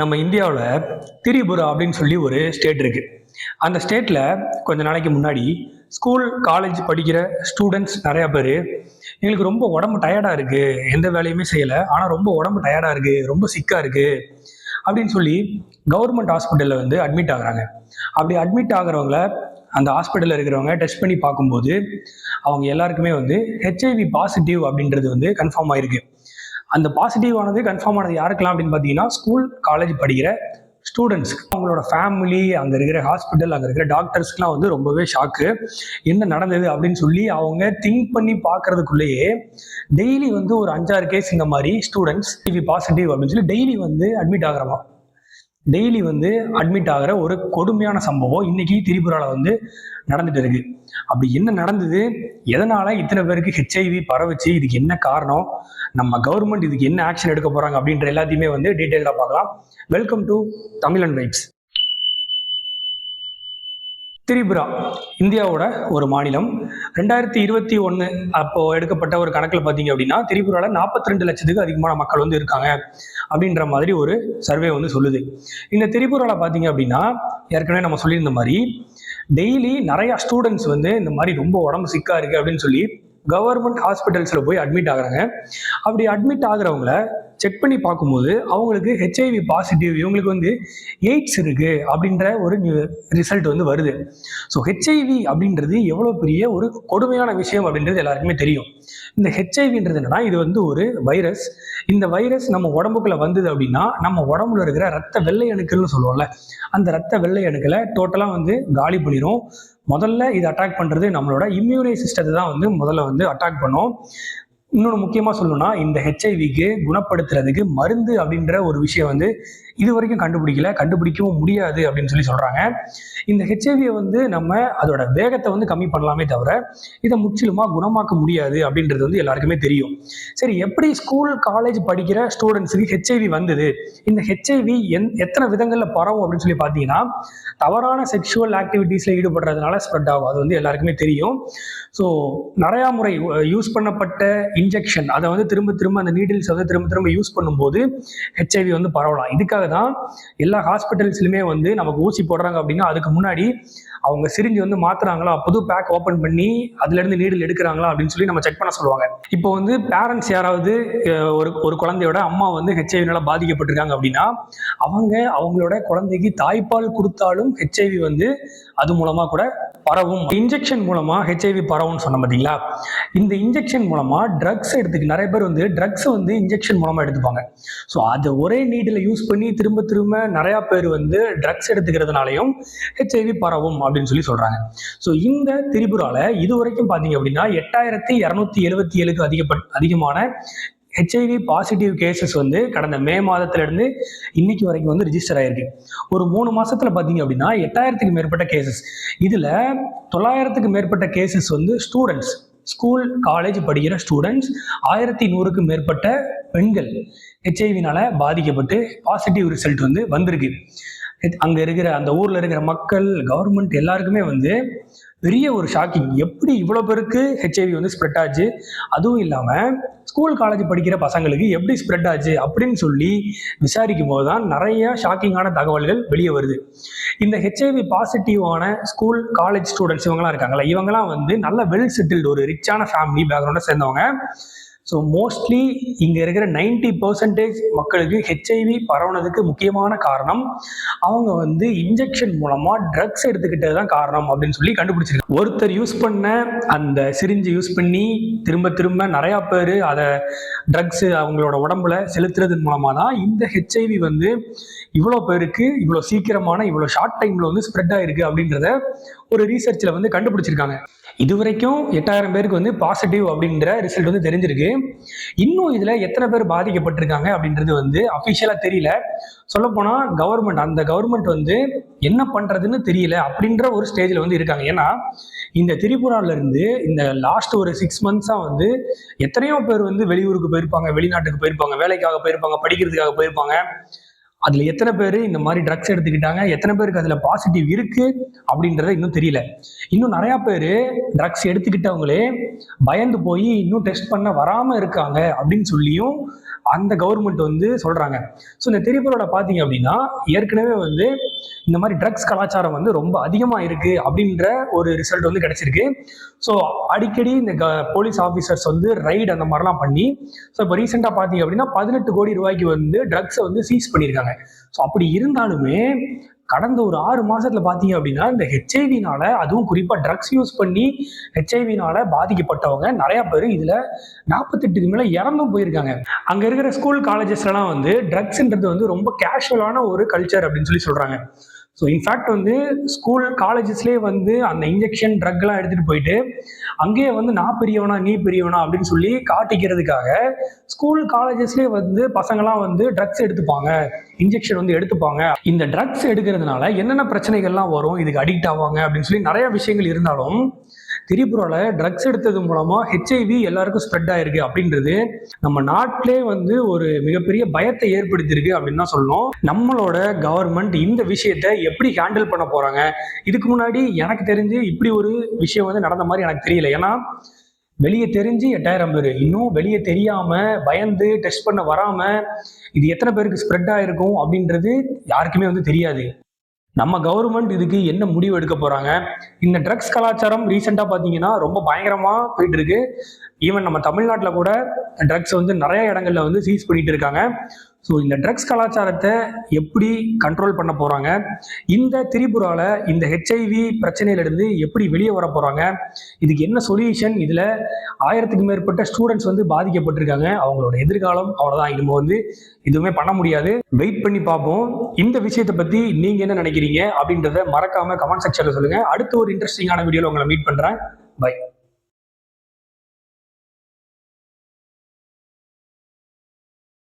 நம்ம இந்தியாவில் திரிபுரா அப்படின்னு சொல்லி ஒரு ஸ்டேட் இருக்கு. அந்த ஸ்டேட்டில் கொஞ்ச நாளைக்கு முன்னாடி ஸ்கூல் காலேஜ் படிக்கிற ஸ்டூடெண்ட்ஸ் நிறையா பேர் எங்களுக்கு ரொம்ப உடம்பு டயர்டாக இருக்குது எந்த வேலையுமே செய்யலை ஆனால் ரொம்ப உடம்பு டயர்டாக இருக்குது ரொம்ப சிக்காக இருக்குது அப்படின்னு சொல்லி கவர்மெண்ட் ஹாஸ்பிட்டலில் வந்து அட்மிட் ஆகுறாங்க. அப்படி அட்மிட் ஆகிறவங்கள அந்த ஹாஸ்பிட்டலில் இருக்கிறவங்க டெஸ்ட் பண்ணி பார்க்கும்போது அவங்க எல்லாருக்குமே வந்து ஹெச்ஐவி பாசிட்டிவ் அப்படின்றது வந்து கன்ஃபார்ம் ஆயிருக்கு. அந்த பாசிட்டிவ் ஆனது கன்ஃபார்ம் ஆனது யாருக்கெல்லாம் அப்படின்னு பார்த்தீங்கன்னா ஸ்கூல் காலேஜ் படிக்கிற ஸ்டூடெண்ட்ஸ்க்கு அவங்களோட ஃபேமிலி அங்கே இருக்கிற ஹாஸ்பிட்டல் அங்கே இருக்கிற டாக்டர்ஸ்க்குலாம் வந்து ரொம்பவே ஷாக்கு என்ன நடந்தது அப்படின்னு சொல்லி அவங்க திங்க் பண்ணி பார்க்கறதுக்குள்ளேயே டெய்லி வந்து ஒரு அஞ்சாறு கேஸ் இந்த மாதிரி ஸ்டூடெண்ட்ஸ் டிவி பாசிட்டிவ் அப்படின்னு சொல்லி டெய்லி வந்து அட்மிட் ஆகிறமா டெய்லி வந்து அட்மிட் ஆகிற ஒரு கொடுமையான சம்பவம் இன்னைக்கு திரிபுராவில் வந்து நடந்துட்டு இருக்கு. அப்படி என்ன நடந்தது? எதனால இத்தனை பேருக்கு ஹெச்ஐவி பரவுச்சு? இதுக்கு என்ன காரணம்? நம்ம கவர்மெண்ட் இதுக்கு என்ன ஆக்ஷன் எடுக்க போறாங்க? அப்படின்ற எல்லாத்தையுமே வந்து டீட்டெயிலாக பார்க்கலாம். Welcome to Tamil and vibes Tripura இந்தியாவோட ஒரு மாநிலம். ரெண்டாயிரத்தி இருபத்தி ஒன்று அப்போ எடுக்கப்பட்ட ஒரு கணக்கில் பார்த்தீங்க அப்படின்னா திரிபுராவில் நாற்பத்தி ரெண்டு லட்சத்துக்கு அதிகமான மக்கள் வந்து இருக்காங்க அப்படின்ற மாதிரி ஒரு சர்வே வந்து சொல்லுது. இந்த திரிபுராவில் பார்த்தீங்க அப்படின்னா ஏற்கனவே நம்ம சொல்லியிருந்த மாதிரி டெய்லி நிறையா ஸ்டூடெண்ட்ஸ் வந்து இந்த மாதிரி ரொம்ப உடம்பு சிக்காக இருக்கு அப்படின்னு சொல்லி கவர்மெண்ட் ஹாஸ்பிட்டல்ஸில் போய் அட்மிட் ஆகுறாங்க. அப்படி அட்மிட் ஆகுறவங்கள செக் பண்ணி பார்க்கும்போது அவங்களுக்கு ஹெச்ஐவி பாசிட்டிவ் இவங்களுக்கு வந்து எய்ட்ஸ் இருக்கு அப்படின்ற ஒரு ரிசல்ட் வந்து வருது. ஸோ ஹெச்ஐவி அப்படின்றது எவ்வளோ பெரிய ஒரு கொடுமையான விஷயம் அப்படின்றது எல்லாருக்குமே தெரியும். இந்த ஹெச்ஐவின்றது என்னன்னா இது வந்து ஒரு வைரஸ் இந்த வைரஸ் நம்ம உடம்புக்குள்ள வந்தது அப்படின்னா நம்ம உடம்புல இருக்கிற ரத்த வெள்ளை அணுக்கள்னு சொல்லுவோம்ல அந்த ரத்த வெள்ளை அணுக்களை டோட்டலாக வந்து காலி பண்ணிடும் முதல்ல இது அட்டாக் பண்ணுறது நம்மளோட இம்யூனை சிஸ்டத்தை தான் வந்து முதல்ல வந்து அட்டாக் பண்ணும். இன்னொன்று முக்கியமாக சொல்லணும்னா இந்த ஹெச்ஐவிக்கு குணப்படுத்துறதுக்கு மருந்து அப்படின்ற ஒரு விஷயம் வந்து இது வரைக்கும் கண்டுபிடிக்கல கண்டுபிடிக்கவும் முடியாது அப்படின்னு சொல்லி சொல்கிறாங்க இந்த ஹெச்ஐவியை வந்து நம்ம அதோட வேகத்தை வந்து கம்மி பண்ணலாமே தவிர இதை முற்றிலுமாக குணமாக்க முடியாது அப்படின்றது வந்து எல்லாருக்குமே தெரியும். சரி எப்படி ஸ்கூல் காலேஜ் படிக்கிற ஸ்டூடெண்ட்ஸுக்கு ஹெச்ஐவி வந்தது? இந்த ஹெச்ஐவி எந் எத்தனை விதங்களில் பரவும் அப்படின்னு சொல்லி பார்த்தீங்கன்னா தவறான செக்ஷுவல் ஆக்டிவிட்டீஸில் ஈடுபடுறதுனால ஸ்ப்ரெட் ஆகும். அது வந்து எல்லாருக்குமே தெரியும். ஸோ நிறையா முறை யூஸ் பண்ணப்பட்ட இன்ஜெக்ஷன் அதை வந்து திரும்ப திரும்ப அந்த நீடில்ஸ் வந்து திரும்ப திரும்ப யூஸ் பண்ணும்போது ஹெச்ஐவி வந்து பரவலாம். இதுக்காக தான் எல்லா ஹாஸ்பிட்டல்ஸ்லையுமே வந்து நமக்கு ஊசி போடுறாங்க அப்படின்னா அதுக்கு முன்னாடி அவங்க சிரிஞ்சு வந்து மாத்துறாங்களா புது பேக் ஓப்பன் பண்ணி அதுலேருந்து நீடில் எடுக்கிறாங்களா அப்படின்னு சொல்லி நம்ம செக் பண்ண சொல்லுவாங்க. இப்போ வந்து பேரண்ட்ஸ் யாராவது ஒரு ஒரு குழந்தையோட அம்மா வந்து ஹெச்ஐவினால பாதிக்கப்பட்டிருக்காங்க அப்படின்னா அவங்க அவங்களோட குழந்தைக்கு தாய்ப்பால் கொடுத்தாலும் ஹெச்ஐவி வந்து அது மூலமாக கூட பரவும். இன்ஜெக்ஷன் மூலமா ஹெச்ஐவி பரவும்னு சொன்ன பார்த்தீங்களா இந்த இன்ஜெக்ஷன் மூலமா ட்ரக்ஸ் எடுத்துக்கு நிறைய பேர் வந்து ட்ரக்ஸ் வந்து இன்ஜெக்ஷன் மூலமா எடுத்துப்பாங்க. ஸோ அதை ஒரே நீடில் யூஸ் பண்ணி திரும்ப திரும்ப நிறையா பேர் வந்து ட்ரக்ஸ் எடுத்துக்கிறதுனாலையும் ஹெச்ஐவி பரவும் அப்படின்னு சொல்லி சொல்றாங்க. ஸோ இந்த திரிபுரால இது வரைக்கும் பார்த்தீங்க அப்படின்னா எட்டாயிரத்தி இரநூத்தி எழுபத்தி ஏழுக்கு அதிகப்பட் அதிகமான ஹெச்ஐவி பாசிட்டிவ் கேசஸ் வந்து கடந்த மே மாதத்திலிருந்து இன்னைக்கு வரைக்கும் வந்து ரிஜிஸ்டர் ஆயிருக்கு. ஒரு மூணு மாசத்துல பார்த்தீங்க அப்படின்னா எட்டாயிரத்துக்கு மேற்பட்ட கேசஸ் இதுல தொள்ளாயிரத்துக்கு மேற்பட்ட கேசஸ் வந்து ஸ்டூடெண்ட்ஸ் ஸ்கூல் காலேஜ் படிக்கிற ஸ்டூடெண்ட்ஸ் ஆயிரத்தி நூறுக்கு மேற்பட்ட பெண்கள் ஹெச்ஐவினால பாதிக்கப்பட்டு பாசிட்டிவ் ரிசல்ட் வந்து வந்திருக்கு. அங்க இருக்கிற அந்த ஊர்ல இருக்கிற மக்கள் கவர்மெண்ட் எல்லாருக்குமே வந்து பெரிய ஒரு ஷாக்கிங் எப்படி இவ்வளோ பேருக்கு ஹெச்ஐவி வந்து ஸ்ப்ரெட் ஆச்சு? அதுவும் இல்லாமல் ஸ்கூல் காலேஜ் படிக்கிற பசங்களுக்கு எப்படி ஸ்ப்ரெட் ஆச்சு? அப்படின்னு சொல்லி விசாரிக்கும் போது தான் நிறைய ஷாக்கிங்கான தகவல்கள் வெளியே வருது. இந்த ஹெச்ஐவி பாசிட்டிவான ஸ்கூல் காலேஜ் ஸ்டூடெண்ட்ஸ் இவங்கலாம் இருக்காங்களா இவங்கலாம் வந்து நல்ல வெல் செட்டில்டு ஒரு ரிச்சான ஃபேமிலி பேக்ரவுண்டை சேர்ந்தவங்க. ஸோ மோஸ்ட்லி இங்கே இருக்கிற நைன்டி பர்சன்டேஜ் மக்களுக்கு ஹெச்ஐவி பரவுனதுக்கு முக்கியமான காரணம் அவங்க வந்து இன்ஜெக்ஷன் மூலமாக ட்ரக்ஸ் எடுத்துக்கிட்டது தான் காரணம் அப்படின்னு சொல்லி கண்டுபிடிச்சிருக்காங்க. ஒருத்தர் யூஸ் பண்ண அந்த சிரிஞ்சு யூஸ் பண்ணி திரும்ப திரும்ப நிறையா பேர் அதை ட்ரக்ஸ் அவங்களோட உடம்புல செலுத்துறதன் மூலமாக தான் இந்த ஹெச்ஐவி வந்து இவ்வளோ பேருக்கு இவ்வளோ சீக்கிரமான இவ்வளோ ஷார்ட் டைமில் வந்து ஸ்ப்ரெட் ஆயிருக்கு அப்படின்றத ஒரு ரீசர்ச்சில் வந்து கண்டுபிடிச்சிருக்காங்க. இது வரைக்கும் எட்டாயிரம் பேருக்கு வந்து பாசிட்டிவ் அப்படின்ற ரிசல்ட் வந்து தெரிஞ்சிருக்கு. இன்னும் இதில் எத்தனை பேர் பாதிக்கப்பட்டிருக்காங்க அப்படின்றது வந்து அஃபிஷியலாக தெரியல. சொல்லப்போனால் கவர்மெண்ட் அந்த கவர்மெண்ட் வந்து என்ன பண்ணுறதுன்னு தெரியல அப்படின்ற ஒரு ஸ்டேஜில் வந்து இருக்காங்க. ஏன்னா இந்த திரிபுரால இருந்து இந்த லாஸ்ட் ஒரு சிக்ஸ் மந்த்ஸாக வந்து எத்தனையோ பேர் வந்து வெளியூருக்கு போயிருப்பாங்க வெளிநாட்டுக்கு போயிருப்பாங்க வேலைக்காக போயிருப்பாங்க படிக்கிறதுக்காக போயிருப்பாங்க. அதுல எத்தனை பேர் இந்த மாதிரி ட்ரக்ஸ் எடுத்துக்கிட்டாங்க? எத்தனை பேருக்கு அதில் பாசிட்டிவ் இருக்கு? அப்படின்றத இன்னும் தெரியல. இன்னும் நிறையா பேர் ட்ரக்ஸ் எடுத்துக்கிட்டவங்களே பயந்து போய் இன்னும் டெஸ்ட் பண்ண வராம இருக்காங்க அப்படின்னு சொல்லியும் அந்த கவர்மெண்ட் வந்து சொல்றாங்க. ஸோ இந்த திரிபுரோட பார்த்தீங்க அப்படின்னா ஏற்கனவே வந்து இந்த மாதிரி ட்ரக்ஸ் கலாச்சாரம் வந்து ரொம்ப அதிகமாக இருக்கு அப்படின்ற ஒரு ரிசல்ட் வந்து கிடைச்சிருக்கு. ஸோ அடிக்கடி இந்த க போலீஸ் ஆஃபீஸர்ஸ் வந்து ரைடு அந்த மாதிரிலாம் பண்ணி ஸோ இப்போ ரீசெண்டாக பார்த்தீங்க அப்படின்னா பதினெட்டு கோடி ரூபாய்க்கு வந்து ட்ரக்ஸை வந்து சீஸ் பண்ணியிருக்காங்க. ஸோ அப்படி இருந்தாலுமே கடந்த ஒரு ஆறு மாசத்துல பார்த்தீங்க அப்படின்னா இந்த ஹெச்ஐவினால அதுவும் குறிப்பாக ட்ரக்ஸ் யூஸ் பண்ணி ஹெச்ஐவினால பாதிக்கப்பட்டவங்க நிறைய பேர் இதில் நாற்பத்தெட்டுக்கு மேலே இறந்தும் போயிருக்காங்க. அங்கே இருக்கிற ஸ்கூல் காலேஜஸ்லாம் வந்து ட்ரக்ஸ்ன்றது வந்து ரொம்ப கேஷுவலான ஒரு கல்ச்சர் அப்படின்னு சொல்லி சொல்கிறாங்க ஸோ இன்ஃபேக்ட் வந்து ஸ்கூல் காலேஜஸ்லேயே வந்து அந்த இன்ஜெக்ஷன் ட்ரக்லாம் எடுத்துகிட்டு போயிட்டு அங்கேயே வந்து நான் பெரியவனா நீ பெரியவனா? அப்படின்னு சொல்லி காட்டிக்கிறதுக்காக ஸ்கூல் காலேஜஸ்லேயே வந்து பசங்களாம் வந்து ட்ரக்ஸ் எடுத்துப்பாங்க. இன்ஜெக்ஷன் வந்து எடுத்துப்பாங்க. இந்த ட்ரக்ஸ் எடுக்கிறதுனால என்னென்ன பிரச்சனைகள்லாம் வரும்? இதுக்கு அடிக்ட் ஆவாங்க அப்படின்னு சொல்லி நிறைய விஷயங்கள் இருந்தாலும் திரிபுராவில் ட்ரக்ஸ் எடுத்தது மூலமாக ஹெச்ஐவி எல்லாருக்கும் ஸ்ப்ரெட் ஆயிருக்கு அப்படின்றது நம்ம நாட்டிலே வந்து ஒரு மிகப்பெரிய பயத்தை ஏற்படுத்தியிருக்கு அப்படின்னு தான் சொல்லணும். நம்மளோட கவர்மெண்ட் இந்த விஷயத்தை எப்படி ஹேண்டில் பண்ண போகிறாங்க இதுக்கு முன்னாடி எனக்கு தெரிஞ்சு இப்படி ஒரு விஷயம் வந்து நடந்த மாதிரி எனக்கு தெரியல. ஏன்னா வெளியே தெரிஞ்சு எட்டாயிரம் பேர். இன்னும் வெளியே தெரியாம பயந்து டெஸ்ட் பண்ண வராம இது எத்தனை பேருக்கு ஸ்ப்ரெட் ஆயிருக்கும் அப்படின்றது யாருக்குமே வந்து தெரியாது. நம்ம கவர்மெண்ட் இதுக்கு என்ன முடிவு எடுக்க போறாங்க? இந்த ட்ரக்ஸ் கலாச்சாரம் ரீசெண்டாக பார்த்தீங்கன்னா ரொம்ப பயங்கரமா போயிட்டு இருக்கு ஈவன் நம்ம தமிழ்நாட்டில் கூட ட்ரக்ஸ் வந்து நிறைய இடங்கள்ல வந்து சீஸ் பண்ணிட்டு இருக்காங்க. ஸோ இந்த ட்ரக்ஸ் கலாச்சாரத்தை எப்படி கண்ட்ரோல் பண்ண போகிறாங்க இந்த திரிபுராவில் இந்த ஹெச்ஐவி பிரச்சனையிலிருந்து எப்படி வெளியே வர போகிறாங்க இதுக்கு என்ன சொல்யூஷன் இதில் ஆயிரத்துக்கு மேற்பட்ட ஸ்டூடெண்ட்ஸ் வந்து பாதிக்கப்பட்டிருக்காங்க. அவங்களோட எதிர்காலம் அவ்வளோதான் இனிமோ வந்து எதுவுமே பண்ண முடியாது. வெயிட் பண்ணி பார்ப்போம். இந்த விஷயத்தை பற்றி நீங்கள் என்ன நினைக்கிறீங்க அப்படின்றத மறக்காமல் கமெண்ட் செக்ஷனில் சொல்லுங்கள் அடுத்து ஒரு இன்ட்ரெஸ்டிங்கான வீடியோவில் உங்களை மீட் பண்ணுறேன் பை